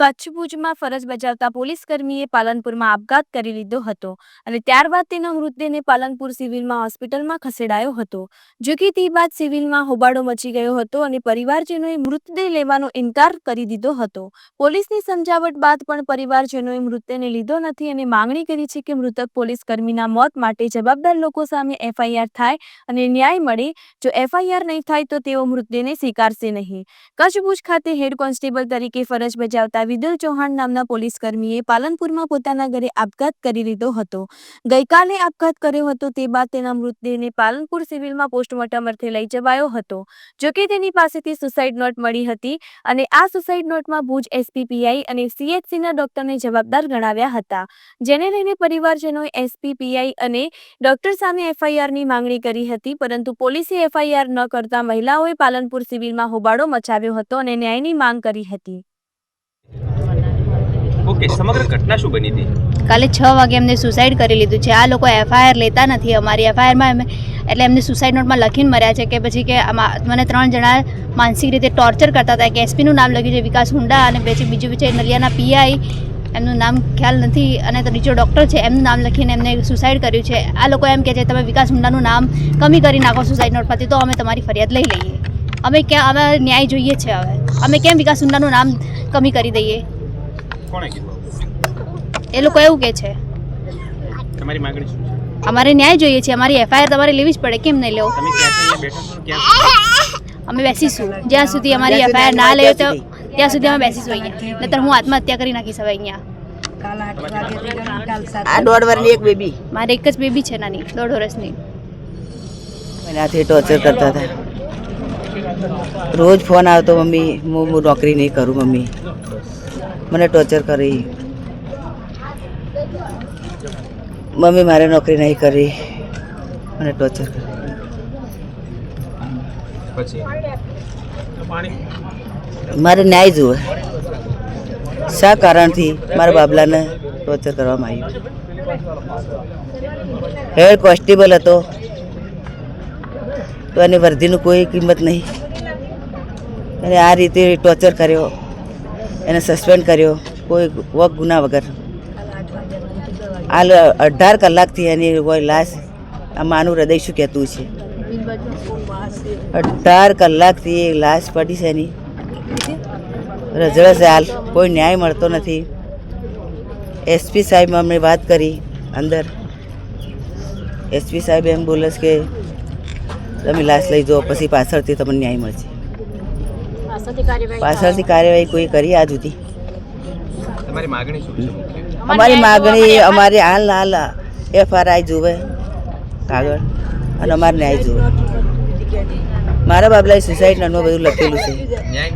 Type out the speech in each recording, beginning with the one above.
કચ્છ ભુજમાં ફરજ બજાવતા પોલીસ કર્મીએ પાલનપુરમાં આપઘાત કરી લીધો હતો અને ત્યારબાદ તેનો મૃતદેહને પાલનપુર સિવિલમાં હોસ્પિટલમાં ખસેડાયો હતો. જો કે તે બાદ સિવિલમાં હોબાળો મચી ગયો હતો અને પરિવારજનોએ મૃતદેહ લેવાનો ઇનકાર કરી દીધો હતો. પોલીસની સમજાવટ બાદ પણ પરિવારજનોએ મૃતદેહને લીધો નથી અને માંગણી કરી છે કે મૃતક પોલીસ કર્મીના મોત માટે જવાબદાર લોકો સામે એફઆઈઆર થાય અને ન્યાય મળે. જો એફઆઈઆર નહીં થાય તો તેઓ મૃતદેહને સ્વીકારશે નહીં. કચ્છ ભુજ ખાતે હેડ કોન્સ્ટેબલ તરીકે ફરજ બજાવતા વિદુલ ચૌહાણ નામના પોલીસ કર્મીએ પાલનપુરમાં પોતાના ઘરે આપઘાત કરી લીધો હતો. ગઈકાલે આપઘાત કર્યો હતો તે બાદ તેના મૃતદેહને પાલનપુર સિવિલમાં પોસ્ટમોર્ટમ અર્થે લઈ જવાયો હતો. જોકે તેની પાસેથી સુસાઇડ નોટ મળી હતી અને આ સુસાઇડ નોટમાં ભુજ એસપીપીઆઈ અને સીએચસીના ડોક્ટરને જવાબદાર ગણાવ્યા હતા. જેને લઈને પરિવારજનોએ એસપીપીઆઈ અને ડોક્ટર સામે એફઆઈઆરની માંગણી કરી હતી, પરંતુ પોલીસે એફઆઈઆર ન કરતા મહિલાઓએ પાલનપુર સિવિલમાં હોબાળો મચાવ્યો હતો અને ન્યાયની માંગ કરી હતી. ઓકે, સમગ્ર ઘટના શું બની હતી? કાલે છ વાગે એમને સુસાઇડ કરી લીધું છે. આ લોકો એફઆઈઆર લેતા નથી અમારી એફઆઈઆરમાં એટલે એમને સુસાઇડ નોટમાં લખીને મર્યા છે કે પછી કે મને ત્રણ જણા માનસિક રીતે ટોર્ચર કરતા હતા. કે એસપીનું નામ લખ્યું છે, વિકાસ હુંડા અને પછી બીજું છે નલિયાના પીઆઈ એમનું નામ ખ્યાલ નથી અને તો બીજો ડૉક્ટર છે, એમનું નામ લખીને એમને સુસાઇડ કર્યું છે. આ લોકો એમ કહે છે, તમે વિકાસ હુંડાનું નામ કમી કરી નાખો સુસાઇડ નોટ પરથી, તો અમે તમારી ફરિયાદ લઈ લઈએ. અમે ક્યાં અમે ન્યાય જોઈએ છે હવે. અમે કેમ વિકાસ હુંડાનું નામ કમી કરી દઈએ? કોણે કીધું એ લોકો એવું કહે છે. તમારી માંગણી શું છે? અમારે ન્યાય જોઈએ છે અમારી એફઆઈઆર તમારે લેવી જ પડે કેમ નહીં લેવો? તમે ક્યાંથી બેઠા ક્યાં અમે બેસીશું જ્યાં સુધી અમારી એફઆઈઆર ના લે તો ત્યાં સુધી. અમે બેસીશું અહીંયા? નહીતર હું આત્મહત્યા કરી નાખીશ હવે અહીંયા. આ દોઢ વર્ષની એક બેબી. મારે એક જ બેબી છે નાની દોઢ વર્ષની. એનાથી ટોર્ચર કરતા હતા. રોજ ફોન આવતો મમ્મી હું હું નોકરી નહીં કરું મમ્મી. મને ટોર્ચર કરી. મમ્મી મારે નોકરી નહીં કરી. મને ટોર્ચર કરી. મારે ન્યાય જુએ શા કારણથી મારા બાબલાને ટોર્ચર કરવામાં આવ્યું? હેડ કોન્સ્ટેબલ હતો. તો એની વર્ધીનું કોઈ કિંમત નહીં. અને આ રીતે ટોર્ચર કર્યો, એને સસ્પેન્ડ કર્યો, કોઈ વક ગુના વગર. હાલ અઢાર કલાકથી એની કોઈ લાશ આ માનું હૃદય શું કહેતું છે? અઢાર કલાકથી એ લાશ પડી છે એની. રજળે હાલ, કોઈ ન્યાય મળતો નથી. એસપી સાહેબ અમને વાત કરી અંદર. એસપી સાહેબ એમ બોલે કે, તમે લાશ લઈ જાઓ, પછી પાછળથી તમને ન્યાય મળશે. પાછળથી કાર્યવાહી કોઈ કરી આજ સુધી. તમારી માંગણી શું અમારી માગણી અમારે હાલ હાલ એફઆરઆઈ જુએ કાગળ અને અમારે ન્યાય જુએ મારા બાબલાએ સુસાઇડ નોટમાં બધું લખેલું છે. ન્યાય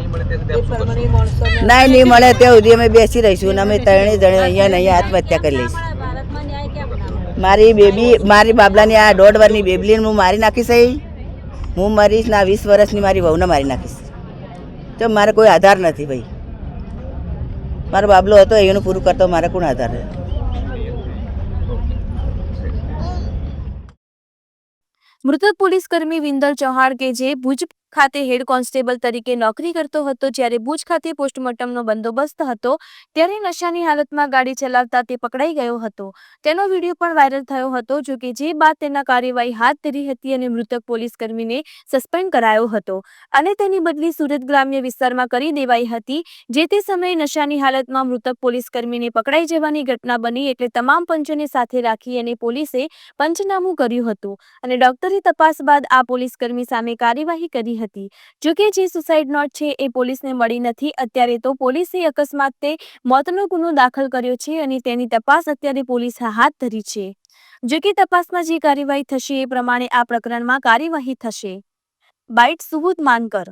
નહીં મળે ત્યાં સુધી અમે બેસી રહીશું અને અમે ત્રણેય જણે અહીંયા ને અહીંયા આત્મહત્યા કરી લઈશું. મારી બેબી મારી બાબલાની આ દોઢ વર્ષની બેબલીને હું મારી નાખીશ હું મરીશ ના આ વીસ વર્ષની મારી વહુને મારી નાખીશ. તો મારે કોઈ આધાર નથી ભાઈ. મારો બાબલો હતો, એનું પૂરું કરતો મારે કોણ આધાર રહે મૃતક પોલીસ કર્મી વિંદલ ચૌહાણ કે જે ભુજ ખાતે હેડ કોન્સ્ટેબલ તરીકે નોકરી કરતો હતો. જ્યારે ભુજ ખાતે પોસ્ટમોર્ટમનો બંદોબસ્ત હતો, ત્યારે નશાની હાલતમાં ગાડી ચલાવતા તે પકડાઈ ગયો હતો. તેનો વીડિયો પણ વાયરલ થયો હતો, જો કે જે બાદ તેના કાર્યવાહી હાથ ધરી હતી અને મૃતક પોલીસ કર્મીને સસ્પેન્ડ કરાયો હતો. અને તેની બદલી સુરત ગ્રામ્ય વિસ્તારમાં કરી દેવાઈ હતી, જે તે સમયે નશાની હાલતમાં મૃતક પોલીસ કર્મીને પકડાઈ જવાની ઘટના બની એટલે તમામ પંચોને સાથે રાખી અને પોલીસે પંચનામું કર્યું હતું. અને ડોક્ટરે તપાસ બાદ આ પોલીસ કર્મી સામે કાર્યવાહી કરી હતી. જો કે જે સુસાઇડ નોટ છે એ પોલીસને મળી નથી, અત્યારે તો પોલીસે અકસ્માતે મોતનો ગુનો દાખલ કર્યો છે અને તેની તપાસ અત્યારે પોલીસ હાથ ધરી છે. જો કે તપાસમાં જે કાર્યવાહી થશે એ પ્રમાણે આ પ્રકરણમાં કાર્યવાહી થશે. બાઇટ સુબુત માનકર.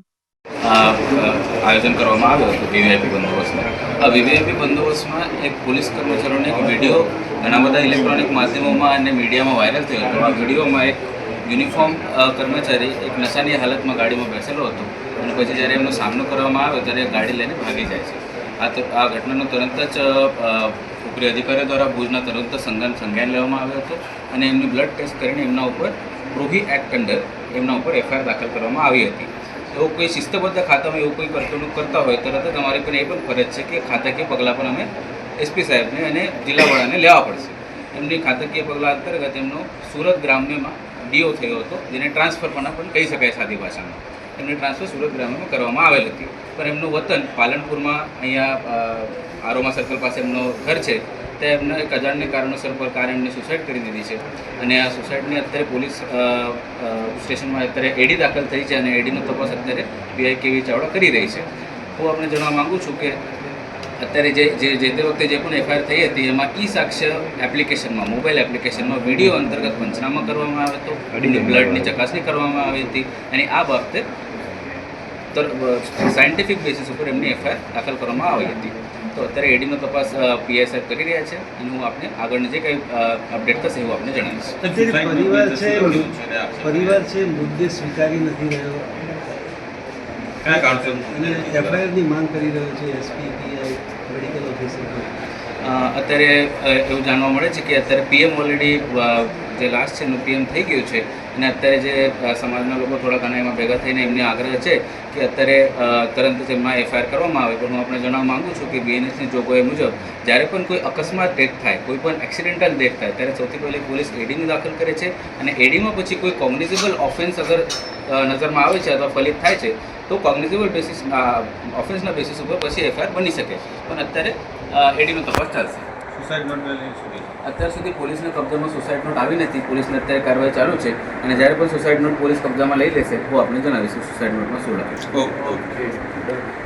આયોજન કરવામાં આવ્યું હતું વીવીઆઈપી બંદોબસ્તમાં. આ વીવીઆઈપી બંદોબસ્તમાં એક પોલીસ કર્મચારીઓનો એક વીડિયો ઘણા બધા ઇલેક્ટ્રોનિક માધ્યમોમાં અને મીડિયામાં વાયરલ થયો હતો. આ વિડીયોમાં એક યુનિફોર્મ કર્મચારી એક નશાની હાલતમાં ગાડીમાં બેસેલો હતો અને પછી જ્યારે એમનો સામનો કરવામાં આવ્યો ત્યારે ગાડી લઈને ભાગી જાય છે. આ આ ઘટનાનો તરત જ ઉપરી અધિકારીઓ દ્વારા ભુજના તરત સંજ્ઞાન સંજ્ઞાન લેવામાં આવ્યો હતો અને એમની બ્લડ ટેસ્ટ કરીને એમના ઉપર પ્રોહી એક્ટ અંડર એમના ઉપર એફઆઈઆર દાખલ કરવામાં આવી હતી. એવો કોઈ શિસ્તબદ્ધ ખાતામાં એવું કોઈ વર્તણૂક કરતા હોય તરત જ અમારી પણ એ પણ ફરજ છે કે ખાતાકીય પગલાં પણ અમે એસપી સાહેબને અને જિલ્લાવાળાને લેવા પડશે. એમની ખાતાકીય પગલાં અંતર્ગત એમનો સુરત ગ્રામ્યમાં ડીઓ થયો હતો, જેને ટ્રાન્સફર પણ પણ કહી શકાય સાદી ભાષામાં. એમને ટ્રાન્સફર સુરત ગ્રામ્યમાં કરવામાં આવેલ હતી. પણ એમનું વતન પાલનપુરમાં અહીંયા આરોમા સર્કલ પાસે એમનો ઘર છે, તે એમને એક અજાણને કારણોસર પર કાર એમને સુસાઇડ કરી દીધી છે. અને આ સુસાઇડની અત્યારે પોલીસ સ્ટેશનમાં અત્યારે એડી દાખલ થઈ છે અને એડીનો તપાસ અત્યારે પીઆઈ કેવી ચાવડા કરી રહી છે. હું આપણે જણાવવા માગું છું કે અત્યારે જે જે જે તે વખતે જે પણ એફઆઈઆર થઈ હતી એમાં ઈ સાક્ષ્ય એપ્લિકેશનમાં મોબાઈલ એપ્લિકેશનમાં વીડિયો અંતર્ગત પંચનામા કરવામાં આવ્યો હતો બ્લડની ચકાસણી કરવામાં આવી હતી. અને આ બાબતે સાયન્ટિફિક બેસિસ ઉપર એમની એફઆઈઆર દાખલ કરવામાં આવી હતી. તો અત્યારે એડીનો તપાસ પીએસએફ કરી રહ્યા છે અને હું આપને આગળની જે કંઈ અપડેટ થશે એવું આપને જણાવીશ. પરિવાર છે પરિવાર છે મુદ્દે સ્વીકારી નથી રહ્યો. એફઆઈઆરની માંગ કરી રહ્યો છે એસપી અત્યારે એવું જાણવા મળે છે કે અત્યારે પીએમ ઓલરેડી જે લાસ્ટ છે એનું પીએમ થઈ ગયું છે અને અત્યારે જે સમાજના લોકો થોડા ઘણા એમાં ભેગા થઈને એમને આગ્રહ છે કે અત્યારે તરત જ એમાં એફઆઈઆર કરવામાં આવે. પણ હું આપણે જણાવવા માગું છું કે બીએનએસની જોગવાઈ મુજબ, જ્યારે પણ કોઈ અકસ્માત ડેથ થાય, કોઈ પણ એક્સિડેન્ટલ ડેથ થાય, ત્યારે સૌથી પહેલી પોલીસ એડીને દાખલ કરે છે અને એડીમાં પછી કોઈ કોગ્નિઝેબલ ઓફેન્સ અગર નજરમાં આવે છે અથવા ફલિત થાય છે, તો કોગ્નિઝેબલ બેસિસ ઓફેન્સના બેસિસ ઉપર પછી એફઆઈઆર બની શકે. પણ અત્યારે એડીનો તપાસ ચાલશે. અત્યાર સુધી પોલીસના કબજામાં સુસાઇડ નોટ આવી નથી. પોલીસને અત્યારે કાર્યવાહી ચાલુ છે અને જ્યારે પણ સુસાઇડ નોટ પોલીસ કબજામાં લઈ લેશે હું આપણે જણાવીશું સુસાઇડ નોટમાં શું લખ્યું છે.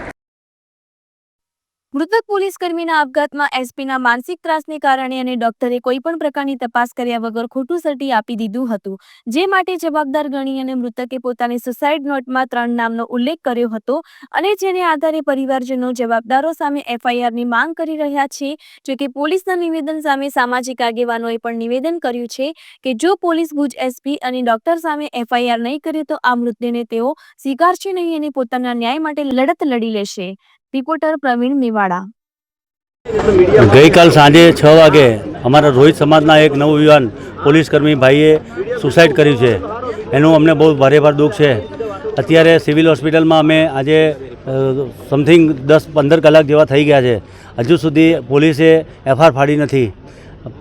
મૃતક પોલીસ કર્મીના આપઘાતમાં એસપીના માનસિક ત્રાસને કારણે અને ડોક્ટરે કોઈ પણ પ્રકારની તપાસ કર્યા વગર ખોટું સર્ટી આપી દીધું હતું. જે માટે જવાબદાર ગણી અને મૃતકે પોતાની સુસાઇડ નોટમાં ત્રણ નામનો ઉલ્લેખ કર્યો હતો અને જેને આધારે પરિવારજનો જવાબદારો સામે એફઆઈઆરની માંગ કરી રહ્યા છે. જો કે પોલીસના નિવેદન સામે સામાજિક આગેવાનોએ પણ નિવેદન કર્યું છે કે જો પોલીસ ભુજ એસપી અને ડોક્ટર સામે એફઆઈઆર નહીં કરે તો આ મૃતદેહને તેઓ સ્વીકારશે નહીં અને પોતાના ન્યાય માટે લડત લડી લેશે. રિપોર્ટર પ્રવીણ મેવાડા. ગઈકાલ સાંજે છ વાગે અમારા રોહિત સમાજના એક નવયુવાન પોલીસકર્મી ભાઈએ સુસાઇડ કર્યું છે. એનું અમને બહુ ભારે ભાર દુઃખ છે. અત્યારે સિવિલ હોસ્પિટલમાં અમે આજે સમથિંગ દસ પંદર કલાક જેવા થઈ ગયા છે. હજુ સુધી પોલીસે એફઆર ફાડી નથી.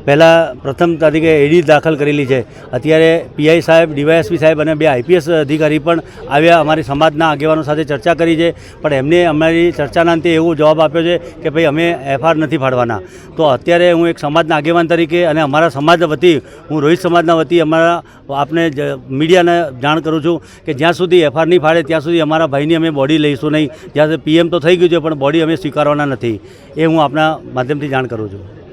પહેલાં પ્રથમ તારીખે એડી દાખલ કરેલી છે. અત્યારે પીઆઈ સાહેબ ડીવાયએસપી સાહેબ અને બે આઈપીએસ અધિકારી પણ આવ્યા, અમારી સમાજના આગેવાનો સાથે ચર્ચા કરી છે. પણ એમને અમારી ચર્ચાના અંતે એવો જવાબ આપ્યો છે કે ભાઈ, અમે એફઆર નથી ફાડવાના તો અત્યારે હું એક સમાજના આગેવાન તરીકે અને અમારા સમાજ વતી, હું રોહિત સમાજના વતી અમારા આપને મીડિયાને જાણ કરું છું કે જ્યાં સુધી એફઆર નહીં ફાડે ત્યાં સુધી અમારા ભાઈની અમે બોડી લઈશું નહીં. જ્યાં પીએમ તો થઈ ગયું છે, પણ બોડી અમે સ્વીકારવાના નથી. એ હું આપના માધ્યમથી જાણ કરું છું.